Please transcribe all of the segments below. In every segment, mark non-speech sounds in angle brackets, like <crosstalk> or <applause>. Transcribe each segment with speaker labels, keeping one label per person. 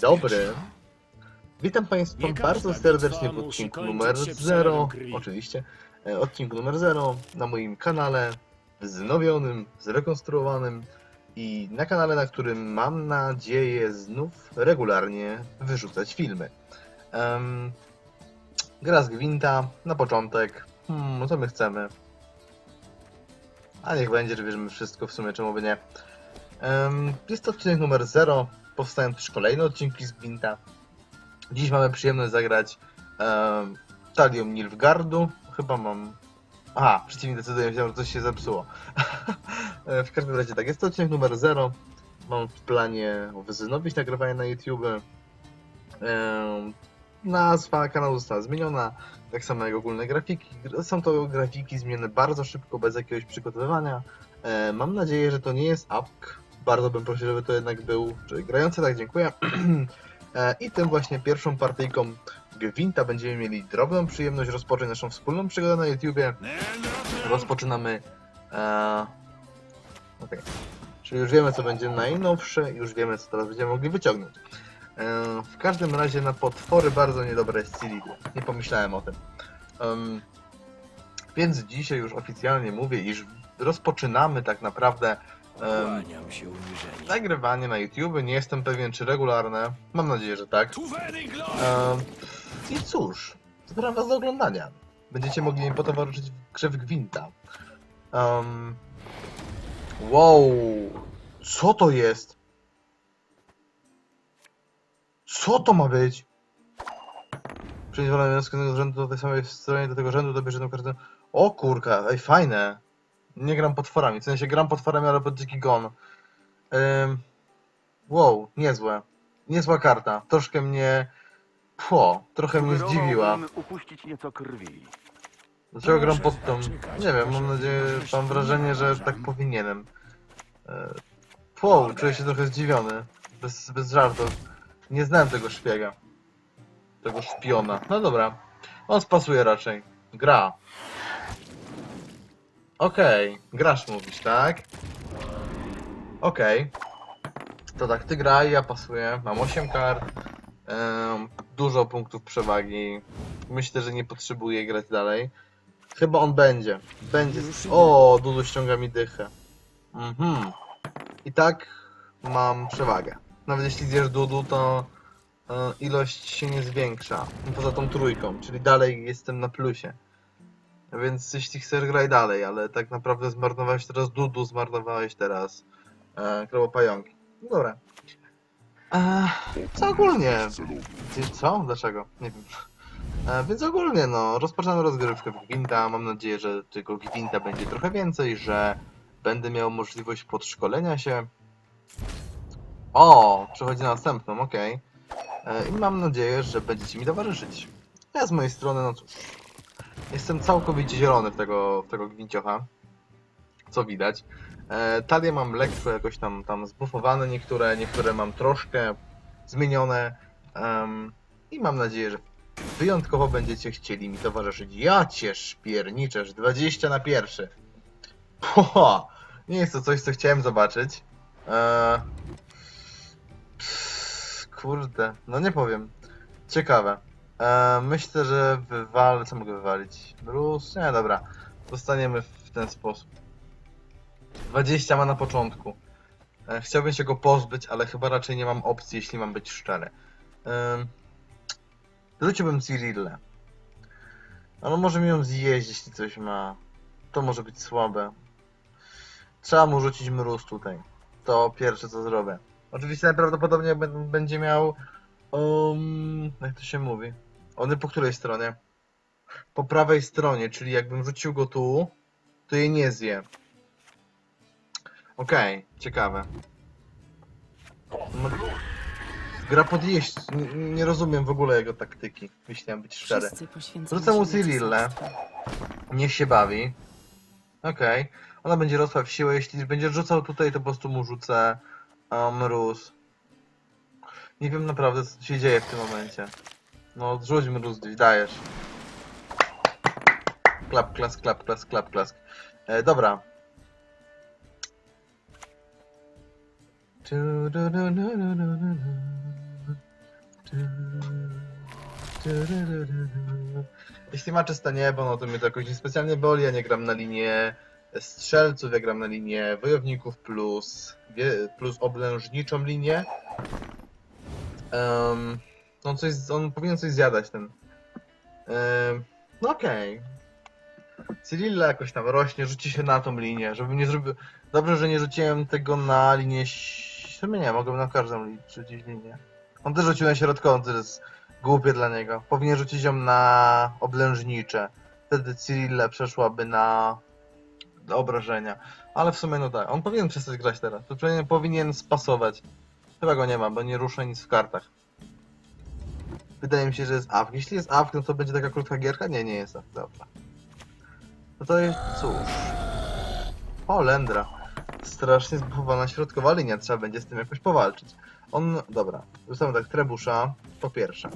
Speaker 1: Dobry. Witam Państwa bardzo serdecznie w
Speaker 2: musi
Speaker 1: odcinku numer
Speaker 2: się
Speaker 1: 0.
Speaker 2: przelewem krwi.
Speaker 1: Oczywiście. E, Odcinku numer 0 na moim kanale wznowionym, zrekonstruowanym i na kanale, na którym mam nadzieję znów regularnie wyrzucać filmy. Em, gra z Gwinta na początek. Hmm, no co my chcemy? A niech będzie, że bierzemy wszystko w sumie, czemu by nie. Em, Jest to odcinek numer 0. Powstają też kolejne odcinki z Gwinta. Dziś mamy przyjemność zagrać um, Talią Nilfgardu. Chyba mam. Aha, przeciwnie decyduję, że coś się zepsuło. <laughs> E, w każdym razie tak, jest to odcinek numer 0. Mam w planie wznowić nagrywanie na YouTube. Em, Nazwa kanału została zmieniona, tak samo jak ogólne grafiki. Są to grafiki zmienione bardzo szybko, bez jakiegoś przygotowywania. E, Mam nadzieję, że to nie jest apk. Bardzo bym prosił, żeby to jednak był czyli grający, tak dziękuję. <clears throat> E, I tym właśnie pierwszą partyjką Gwinta będziemy mieli drobną przyjemność rozpocząć naszą wspólną przygodę na YouTubie. Rozpoczynamy. E... Okej. Czyli już wiemy, co będzie najnowsze, już wiemy, co teraz będziemy mogli wyciągnąć. E, w każdym razie na potwory bardzo niedobre jest Cirilu. Nie pomyślałem o tym. Em, więc dzisiaj już oficjalnie mówię, iż rozpoczynamy tak naprawdę
Speaker 2: uniżenie.
Speaker 1: nagrywanie na YouTube. Nie jestem pewien, czy regularne. Mam nadzieję, że tak. Em, I cóż, zapraszam Was do oglądania. Będziecie mogli mi potowarzyszyć w grze w Gwinta. Um, wow, co to jest? Co to ma być? Przenieść wolę następnego rzędu do tej samej stronie, do tego rzędu dobierz jedną kartę. O kurka, ej fajne. Nie gram potworami, w sensie gram potworami, ale pod dziki gon. Ym, wow, niezłe. Niezła karta. Troszkę mnie... Pło, trochę mnie zdziwiła.
Speaker 3: Sugerowałbym upuścić nieco krwi.
Speaker 1: Dlaczego gram pod tą... Nie wiem, mam nadzieję, mam wrażenie, że tak powinienem. E, Wow, czuję się trochę zdziwiony. Bez, bez żartów. Nie znałem tego szpiega. Tego szpiona. No dobra. On spasuje raczej. Gra. Okej. Grasz mówisz, tak? Okej. To tak, ty graj, ja pasuję. Mam 8 kart. Em, dużo punktów przewagi. Myślę, że nie potrzebuję grać dalej. Chyba on będzie. Będzie. O, Dudu ściąga mi dychę. Mhm. I tak mam przewagę. Nawet jeśli zjesz Dudu, to e, ilość się nie zwiększa. Poza tą trójką, czyli dalej jestem na plusie. Więc jeśli chcesz, graj dalej, ale tak naprawdę zmarnowałeś teraz Dudu, zmarnowałeś teraz e, krowopająki. No Dobra. E, co ogólnie? Co? Dlaczego? Nie wiem. E, więc ogólnie, no, rozpoczynamy rozgrywkę w Gwinta. Mam nadzieję, że tego Gwinta będzie trochę więcej, że będę miał możliwość podszkolenia się. O, przechodzi na następną, okej. E, I mam nadzieję, że będziecie mi towarzyszyć. Ja z mojej strony, no cóż, jestem całkowicie zielony w tego, w tego Gwinciocha, co widać. E, talie mam lekko jakoś tam, tam zbufowane niektóre, niektóre mam troszkę zmienione. em, I mam nadzieję, że wyjątkowo będziecie chcieli mi towarzyszyć. Ja cię szpierniczesz, 20 na pierwszy. Ho, nie jest to coś, co chciałem zobaczyć. Pff, Kurde, no nie powiem. Ciekawe. Eee, myślę, że wywalę. Co mogę wywalić? Mróz? Nie, dobra. Zostaniemy w ten sposób. 20 ma na początku. E, chciałbym się go pozbyć, ale chyba raczej nie mam opcji, jeśli mam być szczery. Ehm, Rzuciłbym Cyrillę. Ale może mi ją zjeść, jeśli coś ma. To może być słabe. Trzeba mu rzucić mróz tutaj. To pierwsze co zrobię. Oczywiście najprawdopodobniej bę- będzie miał. Um, jak to się mówi? One po której stronie? Po prawej stronie, czyli jakbym rzucił go tu, to jej nie zje. Okej, ciekawe. No, gra podjeść. Nie, nie rozumiem w ogóle jego taktyki, jeśli mam być szczery.
Speaker 4: Wszyscy
Speaker 1: Rzucę mu
Speaker 4: się na
Speaker 1: Cyrillę.
Speaker 4: cesarstwo.
Speaker 1: Niech się bawi. Okej. Ona będzie rosła w siłę. Jeśli będzie rzucał tutaj, to po prostu mu rzucę um, mróz. Nie wiem naprawdę, co tu się dzieje w tym momencie. No, rzuć mróz gdzieś, dajesz. Klap, klask, klap, klask, klap, klask. E, dobra. Jeśli ma czyste niebo, no to mnie to jakoś niespecjalnie boli. Ja nie gram na linię strzelców, ja gram na linię wojowników plus, plus oblężniczą linię. Um, on, coś, on powinien coś zjadać ten. No okej. Cyrilla jakoś tam rośnie, rzuci się na tą linię, żeby nie zrobił... Dobrze, że nie rzuciłem tego na linię... W sumie nie, mogłem na każdą rzucić linię. On też rzucił na środkową, to jest głupie dla niego. Powinien rzucić ją na oblężnicze. Wtedy Cyrilla przeszłaby na... na obrażenia. Ale w sumie no tak, on powinien przestać grać teraz. To powinien spasować. Chyba go nie ma, bo nie rusza nic w kartach. Wydaje mi się, że jest AFK. Jeśli jest AFK, no to będzie taka krótka gierka? Nie, nie jest AFK. Dobra. No to jest cóż. O, Lendra. Strasznie zbuchowana środkowa linia, trzeba będzie z tym jakoś powalczyć. On, dobra, zostawiam tak, trebusza, po pierwsze.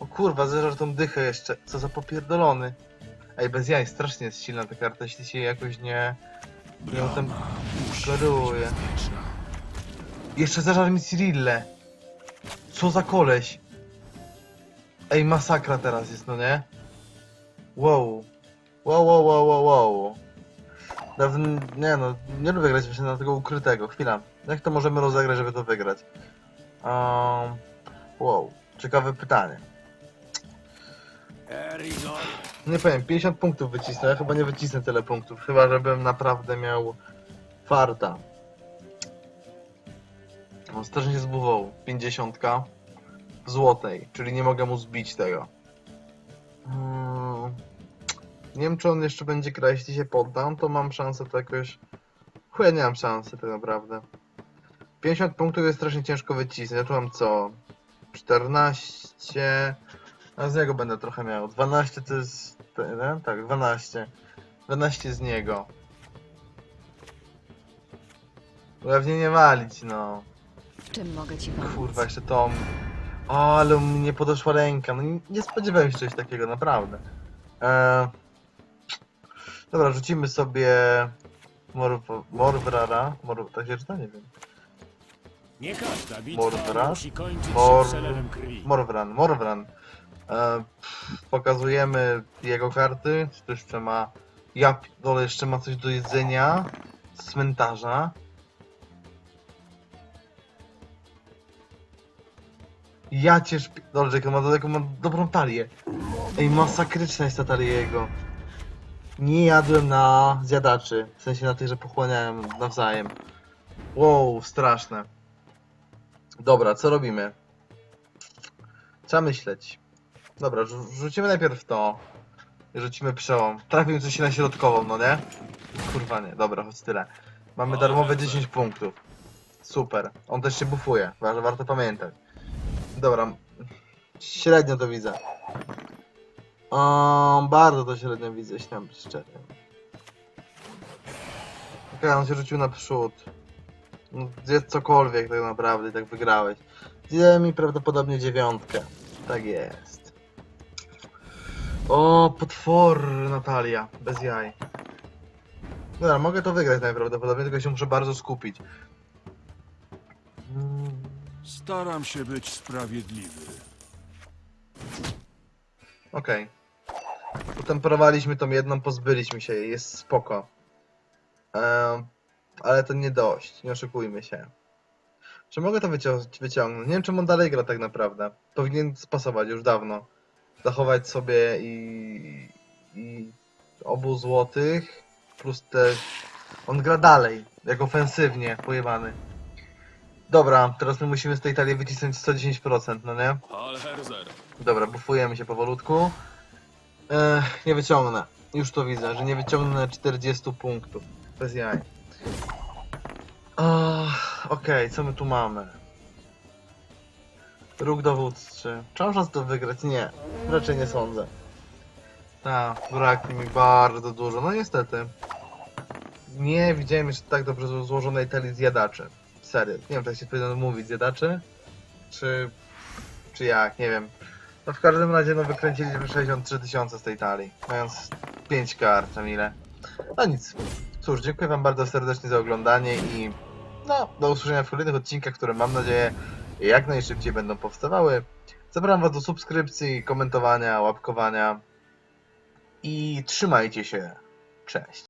Speaker 1: O kurwa, zeżar tą dychę jeszcze, co za popierdolony. Ej, bez jaj, strasznie jest silna ta karta, jeśli się jakoś nie... Nie tam klaruje. Jeszcze zażar mi Cyrillę. Co za koleś. Ej, masakra teraz jest, no nie? Wow. Wow, wow, wow, wow, wow. Nie no, nie lubię grać właśnie na tego ukrytego. Chwila. Jak to możemy rozegrać, żeby to wygrać? Um, wow. Ciekawe pytanie. Nie powiem, 50 punktów wycisnę. Ja chyba nie wycisnę tyle punktów. Chyba, żebym naprawdę miał farta. On strasznie się zbudował. 50 w złotej, czyli nie mogę mu zbić tego. Hmm. Nie wiem, czy on jeszcze będzie grać, jeśli się poddam, to mam szansę to jakoś... Chuja, nie mam szansy tak naprawdę. 50 punktów jest strasznie ciężko wycisnąć. Ja tu mam co? 14... A z niego będę trochę miał. 12 to jest... Ten, tak, 12. 12 z niego. Pewnie nie walić, no.
Speaker 4: W czym mogę ci pomóc?
Speaker 1: Kurwa, jeszcze to... O, ale mi nie podeszła ręka. No nie, nie spodziewałem się czegoś takiego, naprawdę. Eee... Dobra, rzucimy sobie... Mor... Morbrara. Mor... Tak się czyta? Nie wiem.
Speaker 2: Nie każda bitwa
Speaker 1: Mordra?
Speaker 2: musi kończyć
Speaker 1: Mor-
Speaker 2: się przelewem krwi.
Speaker 1: Morwran, Morwran. E, pokazujemy jego karty. Czy to jeszcze ma. Ja dole jeszcze ma coś do jedzenia. Z cmentarza. Ja cię szpi... Dobrze, jak on ma, jak on ma dobrą talię. Ej, masakryczna jest ta talia jego. Nie jadłem na zjadaczy. W sensie na tych, że pochłaniałem nawzajem. Wow, straszne. Dobra, co robimy? Trzeba myśleć. Dobra, rzu- rzucimy najpierw to. Rzucimy przełom. Trafimy coś na środkową, no nie? Kurwa nie, dobra, choć tyle. Mamy darmowe 10 punktów. Super. On też się bufuje, wa- warto pamiętać. Dobra. Średnio to widzę. Um, bardzo to średnio widzę, jeśli mam być szczery. Okej, on się rzucił naprzód. No, Zjedz cokolwiek tak naprawdę i tak wygrałeś. Zje mi prawdopodobnie dziewiątkę. Tak jest. O, potwor Natalia. Bez jaj. Dobra, mogę to wygrać najprawdopodobniej, tylko się muszę bardzo skupić.
Speaker 5: Staram się być sprawiedliwy.
Speaker 1: Okej. Utemperowaliśmy tą jedną, pozbyliśmy się jej, jest spoko. Ale to nie dość, nie oszukujmy się. Czy mogę to wycią- wyciągnąć? Nie wiem, czemu on dalej gra tak naprawdę. Powinien spasować już dawno. Zachować sobie i, i obu złotych, plus te... On gra dalej, jak ofensywnie, pojebany. Dobra, teraz my musimy z tej talii wycisnąć 110%, no nie? Dobra, bufujemy się powolutku. Ech, nie wyciągnę. Już to widzę, że nie wyciągnę 40 punktów. Bez jaj. Okej, co my tu mamy? Róg dowódczy. Czy mam szansę to wygrać? Nie. Raczej nie sądzę. Tak, braknie mi bardzo dużo. No niestety. Nie widziałem jeszcze tak dobrze zło- złożonej talii zjadaczy. Nie wiem, czy się powinno mówić zjadaczy? Czy... Czy jak? Nie wiem. No w każdym razie no wykręciliśmy 63 tysiące z tej talii, mając 5 kart, tam. No nic. Cóż, dziękuję wam bardzo serdecznie za oglądanie i No, do usłyszenia w kolejnych odcinkach, które mam nadzieję jak najszybciej będą powstawały. Zapraszam Was do subskrypcji, komentowania, łapkowania i trzymajcie się. Cześć.